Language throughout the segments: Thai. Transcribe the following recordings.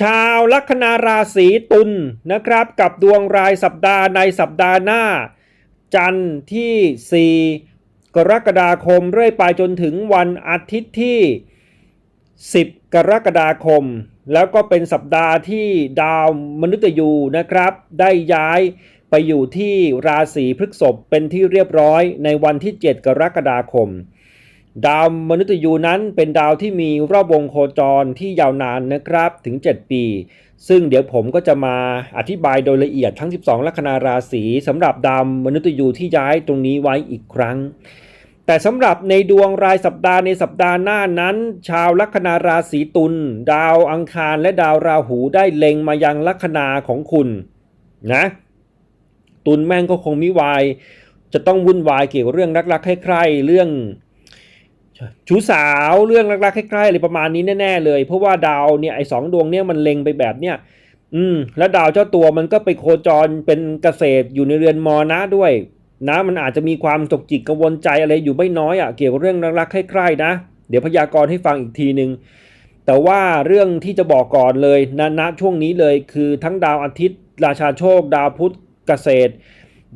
ชาวลัคนาราศีตุลนะครับ กับดวงรายสัปดาห์ในสัปดาห์หน้า จันทร์ที่ 4 กรกฎาคมเรื่อยไปจนถึงวันอาทิตย์ที่ 10 กรกฎาคม แล้วก็เป็นสัปดาห์ที่ดาวมนุษย์ยูนะครับ ได้ย้ายไปอยู่ที่ราศีพฤษภเป็นที่เรียบร้อยในวันที่ 7 กรกฎาคม ดาวมนุษย์ยูนั้นเป็นดาวที่มีรอบวงโคจรที่ยาวนานนะครับถึง 7 ปี ซึ่งเดี๋ยวผมก็จะมาอธิบายโดยละเอียดทั้ง 12 ลัคนาราศีสำหรับดาวมนุษย์ยูที่ย้ายตรงนี้ไว้อีกครั้ง แต่สำหรับในดวงรายสัปดาห์ในสัปดาห์หน้านั้น ชาวลัคนาราศีตุลดาวอังคารและดาวราหูได้เล็งมายังลัคนาของคุณนะตุลแม่งก็คงมิวายจะต้องวุ่นวายเกี่ยวกับเรื่องรักๆใคร่ๆเรื่อง ชู้สาวเรื่องรักๆใกล้ๆอะไรประมาณนี้แน่ๆเลย เพราะว่าดาวเนี่ยไอ้สองดวงเนี่ยมันเล็งไปแบบเนี้ยอืม แล้วดาวเจ้าตัวมันก็ไปโคจรเป็นเกษตรอยู่ในเรือนมอนะด้วยนะมันอาจจะมีความตกจิตกังวลใจอะไรอยู่ไม่น้อยอะ่ะเกี่ยวกับเรื่องรักๆใกล้ๆนะ เดี๋ยวพยากรณ์ให้ฟังอีกทีหนึ่งแต่ว่าเรื่องที่จะบอกก่อนเลยนะณช่วงนี้เลยคือทั้งดาวอาทิตย์ ราชาโชค ดาวพุธเกษตร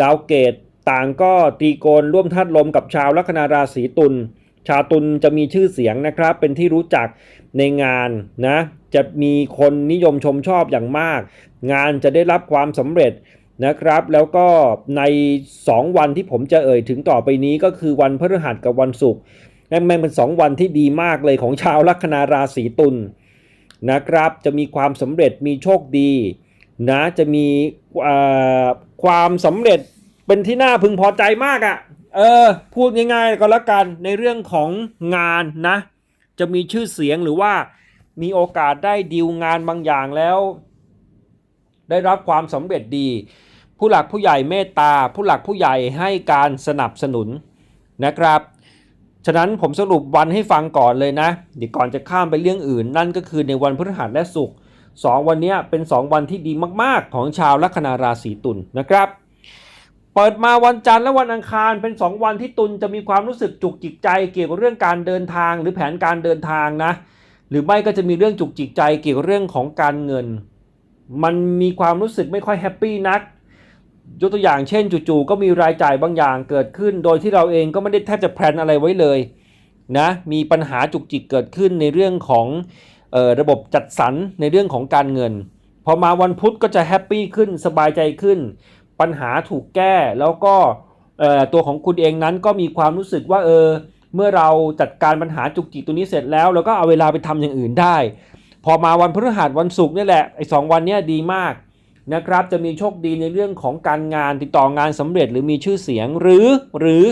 ดาวเกตต่างก็ตีโกนร่วมธาตุลมกับชาวลัคนาราศีตุล ชาตุลจะมีชื่อเสียงนะครับ เป็นที่รู้จักในงานนะ จะมีคนนิยมชมชอบอย่างมาก งานจะได้รับความสำเร็จนะครับ แล้วก็ใน 2 วันที่ผมจะเอ่ยถึงต่อไปนี้ก็คือวันพฤหัสกับวันศุกร์แม่งเป็น 2 วันที่ดีมากเลยของชาวลัคนาราศีตุลนะครับ จะมีความสำเร็จมีโชคดีนะ จะมีความสำเร็จเป็นที่น่าพึงพอใจมากอะ่ะ เออพูดง่ายๆก็แล้วกันในเรื่องของงานนะ จะมีชื่อเสียงหรือว่ามีโอกาสได้ดีลงานบางอย่างแล้ว ได้รับความสำเร็จดี ผู้หลักผู้ใหญ่เมตตา ผู้หลักผู้ใหญ่ให้การสนับสนุนนะครับ ฉะนั้นผมสรุปวันให้ฟังก่อนเลยนะ เดี๋ยวก่อนจะข้ามไปเรื่องอื่น นั่นก็คือในวันพฤหัสและศุกร์สองวันนี้เป็น 2 วันที่ดีมากๆ ของชาวลัคนาราศีตุลนนะครับ เปิดมาวันจันทร์และวันอังคารเป็น 2 วันที่ตุลจะมีความรู้สึกจุกจิกใจเกี่ยวกับเรื่องการเดินทางหรือแผนการเดินทางนะ หรือไม่ก็จะมีเรื่องจุกจิกใจเกี่ยวกับเรื่องของการเงิน มันมีความรู้สึกไม่ค่อยแฮปปี้นัก ยกตัวอย่างเช่นจู่ๆก็มีรายจ่ายบางอย่างเกิดขึ้น โดยที่เราเองก็ไม่ได้แทบจะแพลนอะไรไว้เลยนะมีปัญหาจุกจิกเกิดขึ้นในเรื่องของออระบบจัดสรรในเรื่องของการเงิน พอมาวันพุธก็จะแฮปปี้ขึ้นสบายใจขึ้น ปัญหาถูกแก้แล้วก็ตัวของคุณเองนั้นก็มีความรู้สึกว่าเออเมื่อเราจัดการปัญหาจุกจิกตัวนี้เสร็จแล้วเราก็เอาเวลาไปทำอย่างอื่นได้ พอมาวันพฤหัสวันศุกร์นี่แหละไอ้สวันนี้ดีมากนะครับจะมีโชคดีในเรื่องของการงานติดต่องานสำเร็จหรือมีชื่อเสียงหรือหรือ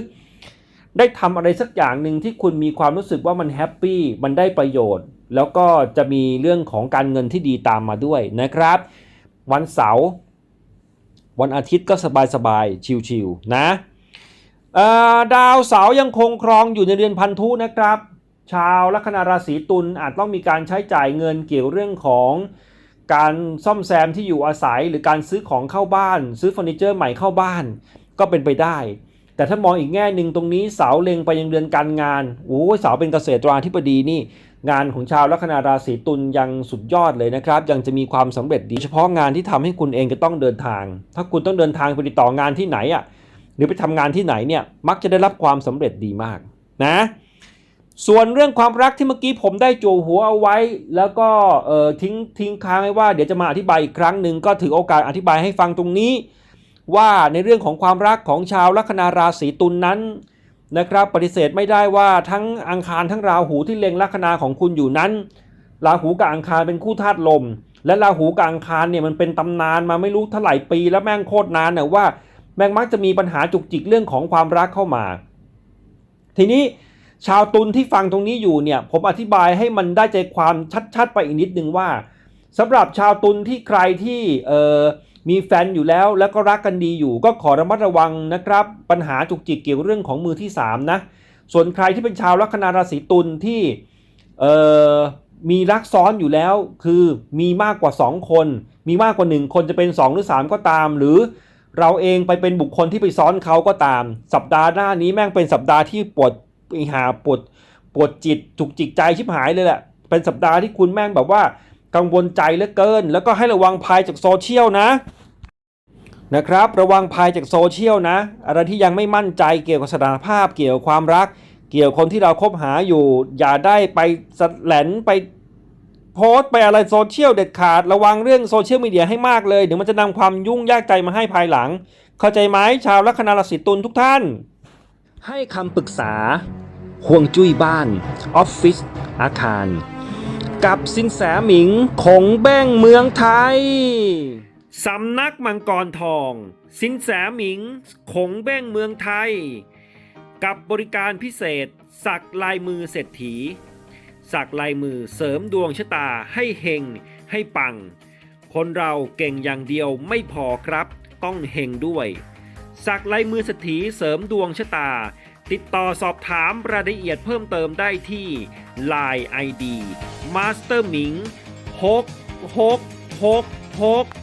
ได้ทำอะไรสักอย่างหนึ่งที่คุณมีความรู้สึกว่ามันแฮปปี้มันได้ประโยชน์ แล้วก็จะมีเรื่องของการเงินที่ดีตามมาด้วยนะครับ วันเสาร์ วันอาทิตย์ก็สบายๆ ชิวๆ นะดาวเสาร์ยังคงครองอยู่ในเดือนพันธุนะครับ ชาวลัคนาราศีตุลอาจต้องมีการใช้จ่ายเงินเกี่ยวเรื่องของการซ่อมแซมที่อยู่อาศัยหรือการซื้อของเข้าบ้าน ซื้อเฟอร์นิเจอร์ใหม่เข้าบ้าน ก็เป็นไปได้ แต่ถ้ามองอีกแง่หนึ่งตรงนี้เสาเล็งไปยังเดือนการงานโอ้เสาเป็นเกษตราธิบดีนี่ งานของชาวลัคนาราศีตุลยังสุดยอดเลยนะครับ ยังจะมีความสำเร็จดีเฉพาะงานที่ทำให้คุณเองจะต้องเดินทาง ถ้าคุณต้องเดินทางไปติดต่องานที่ไหนอะหรือไปทำงานที่ไหนเนี่ยมักจะได้รับความสำเร็จดีมากนะส่วนเรื่องความรักที่เมื่อกี้ผมได้โจหัวเอาไว้ แล้วก็เออทิ้งทิ้งค้างไว้ว่าเดี๋ยวจะมาอธิบายอีกครั้งหนึ่งก็ถือโอกาสอธิบายให้ฟังตรงนี้ ว่าในเรื่องของความรักของชาวลัคนาราศีตุลนนั้น นะครับปฏิเสธไม่ได้ว่าทั้งอังคารทั้งราหูที่เล็งลัคนาของคุณอยู่นั้น ราหูกับอังคารเป็นคู่ธาตุลม และราหูกับอังคารเนี่ยมันเป็นตำนานมาไม่รู้เท่าไหร่ปีแล้วแม่งโคตรนานเนี่ยว่า แม่งมักจะมีปัญหาจุกจิกเรื่องของความรักเข้ามา ทีนี้ชาวตุลที่ฟังตรงนี้อยู่เนี่ยผมอธิบายให้มันได้ใจความชัดๆ ไปอีกนิดนึงว่าสำหรับชาวตุลที่ใครที่เออ มีแฟนอยู่แล้วแล้วก็รักกันดีอยู่ ก็ขอระมัดระวังนะครับ ปัญหาจุกจิกเกี่ยวเรื่องของมือที่ 3 นะ ส่วนใครที่เป็นชาวลัคนาราศีตุลที่มีรักซ้อนอยู่แล้ว คือมีมากกว่า 2 คน มีมากกว่า 1 คนจะเป็น 2 หรือ 3 ก็ตาม หรือเราเองไปเป็นบุคคลที่ไปซ้อนเขาก็ตาม สัปดาห์หน้านี้แม่งเป็นสัปดาห์ที่ปวดหาปวดปวดจิตจุกจิกใจชิบหายเลยแหละเป็นสัปดาห์ที่คุณแม่งแบบว่า กังวลใจเหลือเกิน แล้วก็ให้ระวังภัยจากโซเชียลนะนะครับ ระวังภัยจากโซเชียลนะ อะไรที่ยังไม่มั่นใจเกี่ยวกับสถานภาพเกี่ยวกับความรัก เกี่ยวคนที่เราคบหาอยู่ อย่าได้ไปสแหลนไปโพสต์ไปอะไรโซเชียลเด็ดขาด ระวังเรื่องโซเชียลมีเดียให้มากเลยเดี๋ยวมันจะนำความยุ่งยากใจมาให้ภายหลัง เข้าใจไหมชาวลัคนาราศีตุลทุกท่าน ให้คำปรึกษาห่วงจุ้ยบ้านออฟฟิศอาคาร กับสินแสหมิงคงแบ้งเมืองไทย สำนักมังกรทอง สินแสหมิงคงแบ้งเมืองไทย กับบริการพิเศษ สักลายมือเศรษฐี สักลายมือเสริมดวงชะตาให้เฮงให้ปัง คนเราเก่งอย่างเดียวไม่พอครับ ต้องเฮงด้วย สักลายมือสถีเสริมดวงชะตา ติดต่อสอบถามรายละเอียดเพิ่มเติมได้ที่ Line ID Master หมิง6 6 6 6